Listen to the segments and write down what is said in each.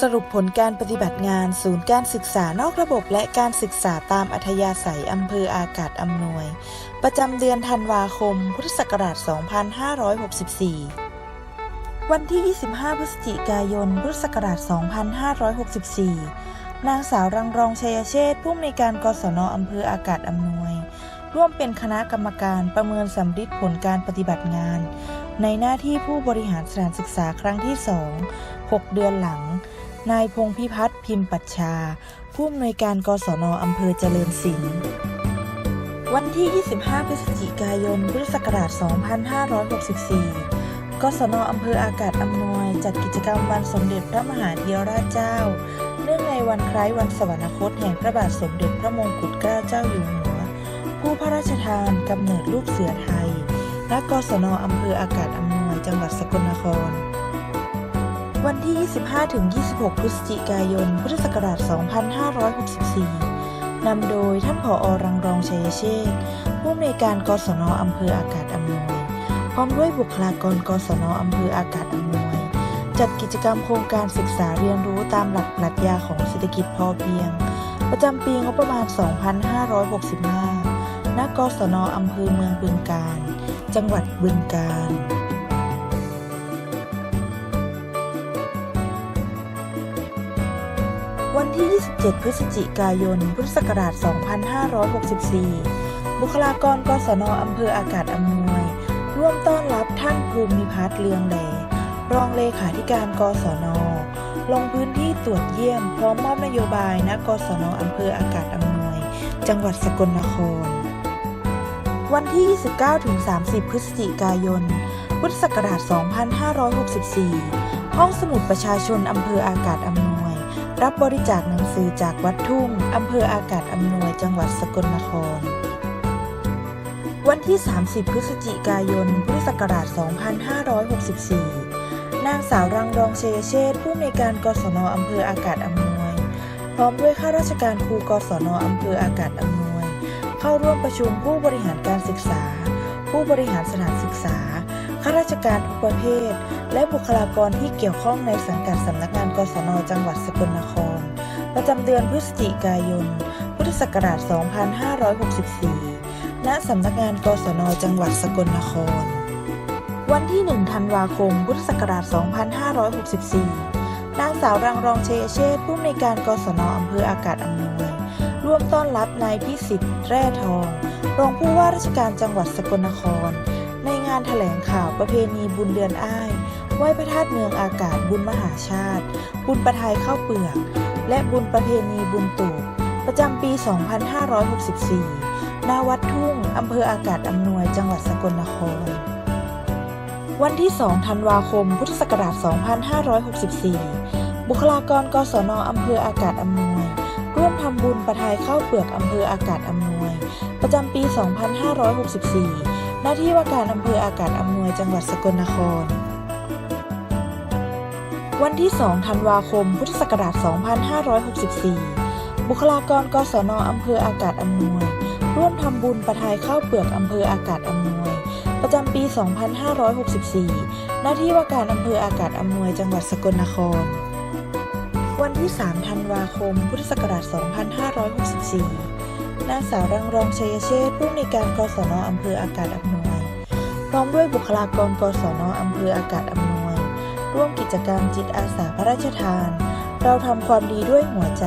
สรุปผลการปฏิบัติงานศูนย์การศึกษานอกระบบและการศึกษาตามอัธยาศัยอำเภออากาศอำนวย ประจำเดือนธันวาคม พุทธศักราช 2564 วันที่ 25 พฤศจิกายน พุทธศักราช 2564 นางสาวรังรองชัยเชษฐ์ผู้อำนวยการกศนอำเภออากาศอำนวย ร่วมเป็นคณะกรรมการประเมินสำฤทธิ์ผลการปฏิบัติงาน ในหน้าที่ผู้บริหารสถานศึกษาครั้งที่ 2 6 เดือนหลัง นายพงพิพัฒน์พิมพ์ปัชชา ผู้อำนวยการกศนอำเภอเจริญศิลป์วันที่ 25 พฤศจิกายน พุทธศักราช 2564 กศนอำเภออากาศอำนวยจัดกิจกรรมวันสมเด็จพระมหาธีรราชเจ้า เนื่องในวันคล้ายวันสวรรคตแห่งพระบาทสมเด็จพระมงกุฎเกล้าเจ้าอยู่หัว ผู้พระราชทานกำเนิดลูกเสือไทยณกศนอำเภออากาศอำนวยจังหวัดสกลนคร วันที่ 25-26 พฤศจิกายน พุทธศักราช 2564 นำโดยท่านผอรังรองชัยเชษผู้อำนวยการกศนอำเภออากาศอำนวย พร้อมด้วยบุคลากรกศนอำเภออากาศอำนวย จัดกิจกรรมโครงการศึกษาเรียนรู้ตามหลักปรัชญาของเศรษฐกิจพอเพียง ประจำปีงบประมาณ 2565 ณ กศนอำเภอเมืองบึงกาฬจังหวัดบึงกาฬ วันที่ 27 พฤศจิกายน พุทธศักราช 2564 บุคลากรกศนอำเภออากาศอำนวย ร่วมต้อนรับท่านภูมิพัฒน์เลืองแดรองเลขาธิการกศน ลงพื้นที่ตรวจเยี่ยม พร้อมมอบนโยบายณกศนอำเภออากาศอำนวย จังหวัดสกลนคร วันที่ 29-30 พฤศจิกายน พุทธศักราช 2564 ห้องสมุดประชาชนอำเภออากาศอำนวย รับบริจาคหนังสือจากวัดทุ่ง อำเภออากาศอำนวย จังหวัดสกลนคร วันที่ 30 พฤศจิกายน พุทธศักราช 2564 นางสาวรังรองเชยเชษผู้อำนการกศนอำเภออากาศอำนวย พร้อมด้วยข้าราชการครูกศนอำเภออากาศอำนวย เข้าร่วมประชุมผู้บริหารการศึกษา ผู้บริหารสถานศึกษา ข้าราชการทุกประเภท และบุคลากรที่เกี่ยวข้องในสังกัดสำนักงานกศนจังหวัดสกลนคร ประจำเดือนพฤศจิกายน พุทธศักราช 2564 ณ สำนักงานกศนจังหวัดสกลนคร วันที่ 1 ธันวาคม พุทธศักราช 2564 นางสาวรังรองเชยเชษผู้อำนวยการกศนอำเภออากาศอำนวยร่วมต้อนรับนายพิสิทธิ์แร่ทอง รองผู้ว่าราชการจังหวัดสกลนคร ในงานถแถลงข่าวประเพณีบุญเดือนอ้าย ไหว้พระธาตุเมืองอากาศบุญมหาชาติ บุญประทายข้าวเปลือก และบุญประเพณีบุญตูบประจำปี 2564 ณ วัดทุ่ง อำเภออากาศอำนวย จังหวัดสกลนคร วันที่ 2 ธันวาคม พุทธศักราช 2564 บุคลากรกศนอำเภออากาศอำนวย ร่วมทำบุญประทายข้าวเปลือกอำเภออากาศอำนวย ประจำปี 2564 หน้าที่ว่าการอำเภออากาศอำนวย จังหวัดสกลนคร วันที่ 2 ธันวาคม พุทธศักราช 2564 บุคลากรกศนอำเภออากาศอำนวย ร่วมทำบุญประทายข้าวเปลือกอำเภออากาศอำนวย ประจำปี 2564 หน้าที่ว่าการอำเภออากาศอำนวยจังหวัดสกลนคร วันที่ 3 ธันวาคม พุทธศักราช 2564 นางสาวรังรองชัยเชษผู้อำนวยการกศนอำเภออากาศอำนวย พร้อมด้วยบุคลากรกศนอำเภออากาศอำนวย ร่วมกิจกรรมจิตอาสาพระราชทาน เราทำความดีด้วยหัวใจ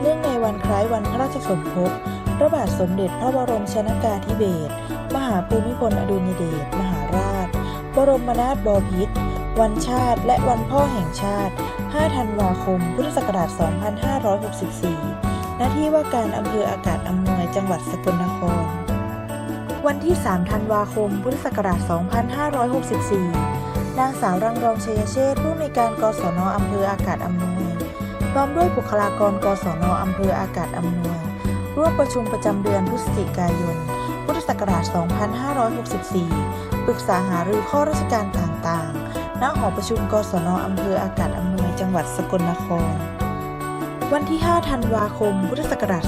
เนื่องในวันคล้ายวันพระราชสมภพ พระบาทสมเด็จพระบรมชนากาธิเบศร มหาภูมิพลอดุลยเดช มหาราช บรมนาถบพิตร วันชาติ และวันพ่อแห่งชาติ 5 ธันวาคม พุทธศักราช 2564 หน้าที่ว่าการอำเภออากาศอำนวย จังหวัดสกลนคร วันที่ 3 ธันวาคม พุทธศักราช 2564 นางสาวรังรองชัยเชษผู้ในการกศนอำเภออากาศอำนวยพร้อมด้วยบุคลากรกศนอำเภออากาศอำนวย ร่วมประชุมประจำเดือนพฤศจิกายน พุทธศักราช 2564 ปรึกษาหารือข้อราชการต่างๆ ณ หอประชุมกศนอำเภออากาศอำนวย จังหวัดสกลนคร วันที่ 5 ธันวาคม พุทธศักราช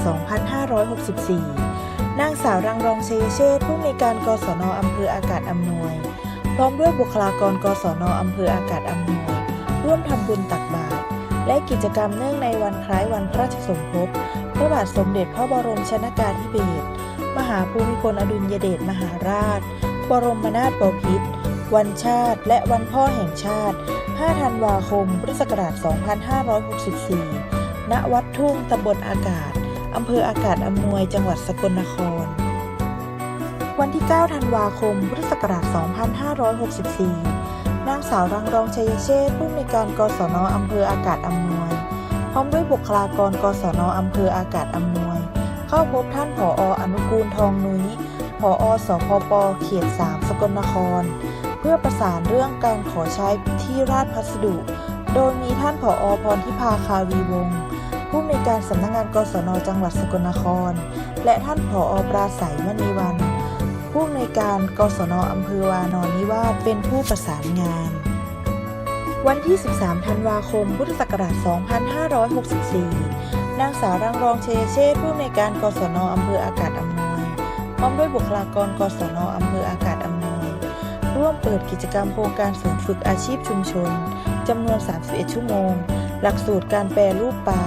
2564 นางสาวรังรองชัยเชษผู้ในการกศนอำเภออากาศอำนวย ร้อมด้วยบุคลากรกศนอำเภออากาศอำนวยร่วมทำบุญตักบาตรและกิจกรรมเนื่องในวันคล้ายวันพระราชสมภพพระบาทสมเด็จพระบรมชนากาธิเบศรมหาภูมิพลอดุลยเดชมหาราช บรมนาถบพิตรวันชาติ และวันพ่อแห่งชาติ 5 ธันวาคม พุทธศักราช 2564 ณ วัดทุ่งตำบลอากาศ อำเภออากาศอำนวย จังหวัดสกลนคร วันที่ 9 ธันวาคม พุทธศักราช 2564 นางสาวรังรองชัยเชษฐ์ผู้อำนวยการกศนอำเภออากาศอำนวย พร้อมด้วยบุคลากรกศนอำเภออากาศอำนวย เข้าพบท่านผออนุกูลทองนุ้ยผอสพปเขต 3 สกลนคร เพื่อประสานเรื่องการขอใช้ที่ราชพัสดุ โดยมีท่านผอพรทิพาคาวีวงศ์ผู้อำนวยการสำนักงานกศนจังหวัดสกลนคร และท่านผอปราศัยมณีวัน ผู้อำนวยการกศนอำเภอวานอนนิวาสเป็นผู้ประสานงาน วันที่ 13 ธันวาคม พุทธศักราช 2564 นางสาวรังรองเชยเชษผู้อำนวยการกศนอำเภออากาศอำนวย พร้อมด้วยบุคลากรกศนอำเภออากาศอำนวย ร่วมเปิดกิจกรรมโครงการศูนย์ฝึกอาชีพชุมชนจำนวน 31 ชั่วโมง หลักสูตรการแปรรูปปลา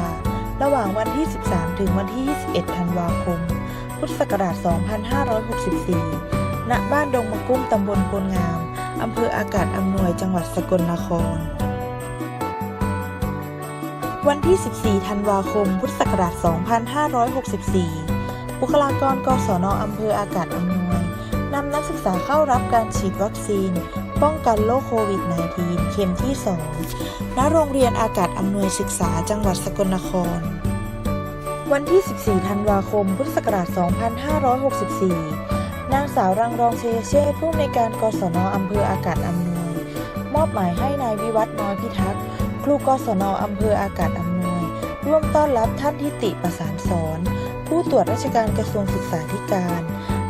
ระหว่างวันที่ 13 ถึงวันที่ 21 ธันวาคม พุทธศักราช 2564 ณ บ้านดงมะกุ้มตำบลโพลงาม อำเภออากาศอำนวย จังหวัดสกลนคร วันที่ 14 ธันวาคม พุทธศักราช 2564 บุคลากรกศนอำเภออากาศอำนวย นำนักศึกษาเข้ารับการฉีดวัคซีน ป้องกันโรคโควิด -19 เข็มที่ 2 ณ โรงเรียนอากาศอำนวยศึกษา จังหวัดสกลนคร วันที่ 14 ธันวาคม พุทธศักราช 2564 นางสาวรังรองเชเชษฐ์ผู้อำนวยการกศนอำเภออากาศอำนวย มอบหมายให้นายวิวัฒน์น้อยพิทักษ์ครูกศนอำเภออากาศอำนวย ร่วมต้อนรับท่านทิติประสานสอน ผู้ตรวจราชการกระทรวงศึกษาธิการ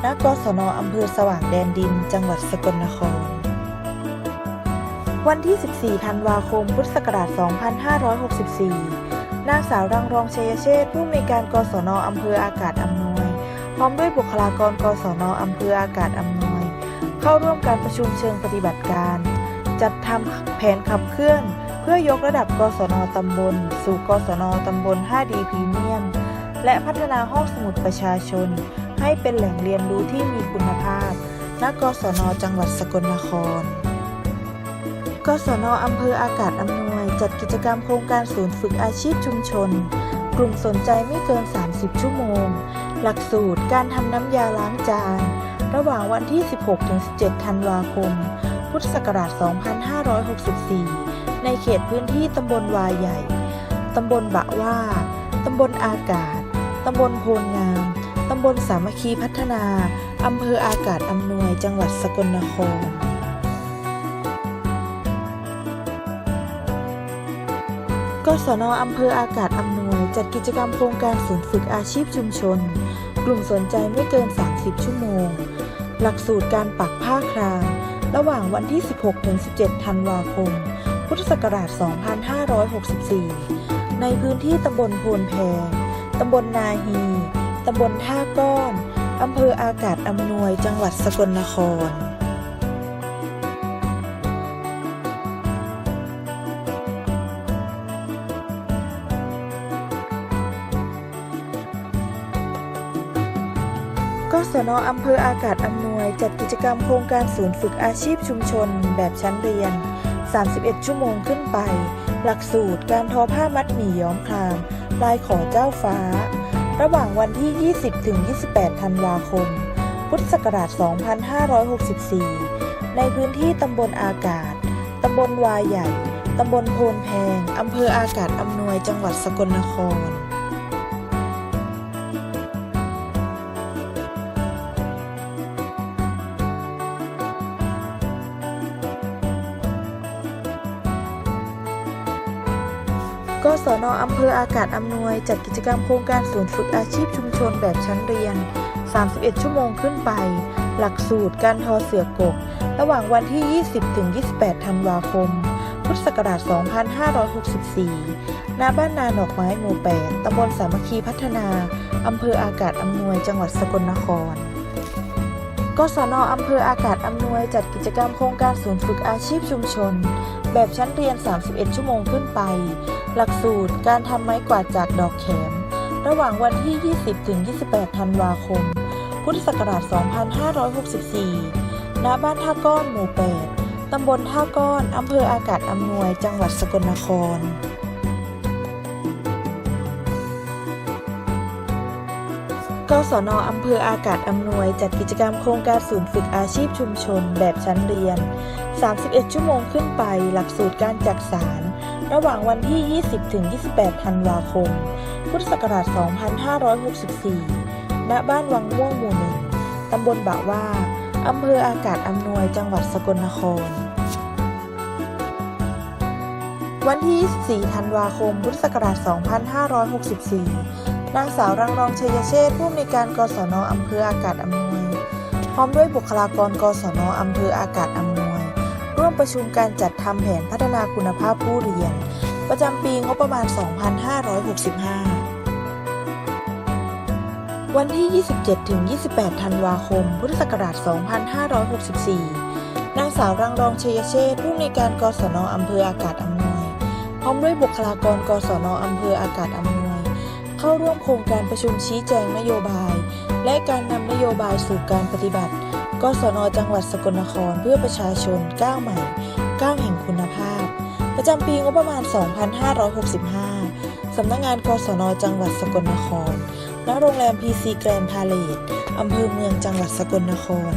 ณกศนอำเภอสว่างแดนดิน จังหวัดสกลนคร วันที่ 14 ธันวาคม พุทธศักราช 2564 นางสาวรังรองชัยเชษผู้อำนวยการกศนอำเภออากาศอำนวย พร้อมด้วยบุคลากรกศนอำเภออากาศอำนวย เข้าร่วมการประชุมเชิงปฏิบัติการ จัดทำแผนขับเคลื่อน เพื่อยกระดับกศนตำบล สู่กศนตำบล 5D พรีเมียม และพัฒนาห้องสมุดประชาชน ให้เป็นแหล่งเรียนรู้ที่มีคุณภาพณกศนจังหวัดสกลนคร กศนอำเภออากาศอำนวย จัดกิจกรรมโครงการศูนย์ฝึกอาชีพชุมชน กลุ่มสนใจไม่เกิน 30 ชั่วโมง หลักสูตรการทำน้ำยาล้างจาน ระหว่างวันที่ 16-17 ธันวาคม พุทธศักราช 2564 ในเขตพื้นที่ตำบลวายใหญ่ ตำบลบะว่า ตำบลอากาศ ตำบลโพลงาม ตำบลสามัคคีพัฒนา อำเภออากาศอำนวย จังหวัดสกลนคร กศนอำเภออากาศอำนวย จัดกิจกรรมโครงการศูนย์ฝึกอาชีพชุมชน กลุ่มสนใจไม่เกิน 30 ชั่วโมง หลักสูตรการปักผ้าคราม ระหว่างวันที่ 16-17 ธันวาคม พุทธศักราช 2564 ในพื้นที่ตำบลโพนแพตำบลนาฮี ตำบลท่าก้อน อำเภออากาศอำนวย จังหวัดสกลนคร กศนอำเภออากาศอำนวยจัดกิจกรรมโครงการศูนย์ฝึกอาชีพชุมชน แบบชั้นเรียน 31 ชั่วโมงขึ้นไป หลักสูตรการทอผ้ามัดหมี่ย้อมครามลายขอเจ้าฟ้า ระหว่างวันที่ 20 ถึง 28 ธันวาคม พุทธศักราช 2564 ในพื้นที่ตำบลอากาศ ตำบลวายใหญ่ ตำบลโพนแพง อำเภออากาศอำนวย จังหวัดสกลนคร อำเภออากาศอำนวยจัดกิจกรรมโครงการศูนย์ฝึกอาชีพชุมชนแบบชั้นเรียน 31 ชั่วโมงขึ้นไป หลักสูตรการทอเสือกก ระหว่างวันที่ 20 ถึง 28 ธันวาคม พุทธศักราช 2564 ณ บ้านนาหนอกไม้หมู่ 8 ตำบลสามัคคีพัฒนา อำเภออากาศอำนวย จังหวัดสกลนครกศนอำเภออากาศอำนวยจัดกิจกรรมโครงการศูนย์ฝึกอาชีพชุมชน แบบชั้นเรียน 31 ชั่วโมงขึ้นไป หลักสูตรการทำไม้กวาดจากดอกแขม ระหว่างวันที่ 20ถึง28 ธันวาคม พุทธศักราช 2564 ณ บ้านท่าก้อนหมู่ 8 ตำบลท่าก้อน อำเภออากาศอำนวย จังหวัดสกลนครกศนอำเภออากาศอำนวย จัดกิจกรรมโครงการศูนย์ฝึกอาชีพชุมชน แบบชั้นเรียน 31 ชั่วโมงขึ้นไป หลักสูตรการจักสาร ระหว่างวันที่ 20 ถึง 28 ธันวาคม พุทธศักราช 2564 ณ บ้านวังม่วงหมู่หนึ่งตำบลบะว่า อำเภออากาศอำนวย จังหวัดสกลนคร วันที่ 4 ธันวาคม พุทธศักราช 2564 นางสาวรังรองชัยเชษฐ์ผู้อำนวยการกศนอำเภออากาศอำนวย พร้อมด้วยบุคลากรกศนอำเภออากาศอำนวย ประชุมการจัดทำแผนพัฒนาคุณภาพผู้เรียน ประจำปีงบประมาณ 2565 วันที่ 27-28 ธันวาคม พุทธศักราช 2564 นางสาวรังรองเชยเชษฐ์ผู้อำนการกศนอำเภออากาศอำนวย พร้อมด้วยบุคลากรกศนอำเภออากาศอำนวย เข้าร่วมโครงการประชุมชี้แจงนโยบาย และการนำนโยบายสู่การปฏิบัติ กศนจังหวัดสกลนครเพื่อประชาชนก้าวใหม่ก้าวแห่งคุณภาพ ประจำปีงบประมาณ 2565 สำนักงานกศนจังหวัดสกลนคร ณ โรงแรมพีซีแกรนพาเลตอำเภอเมืองจังหวัดสกลนคร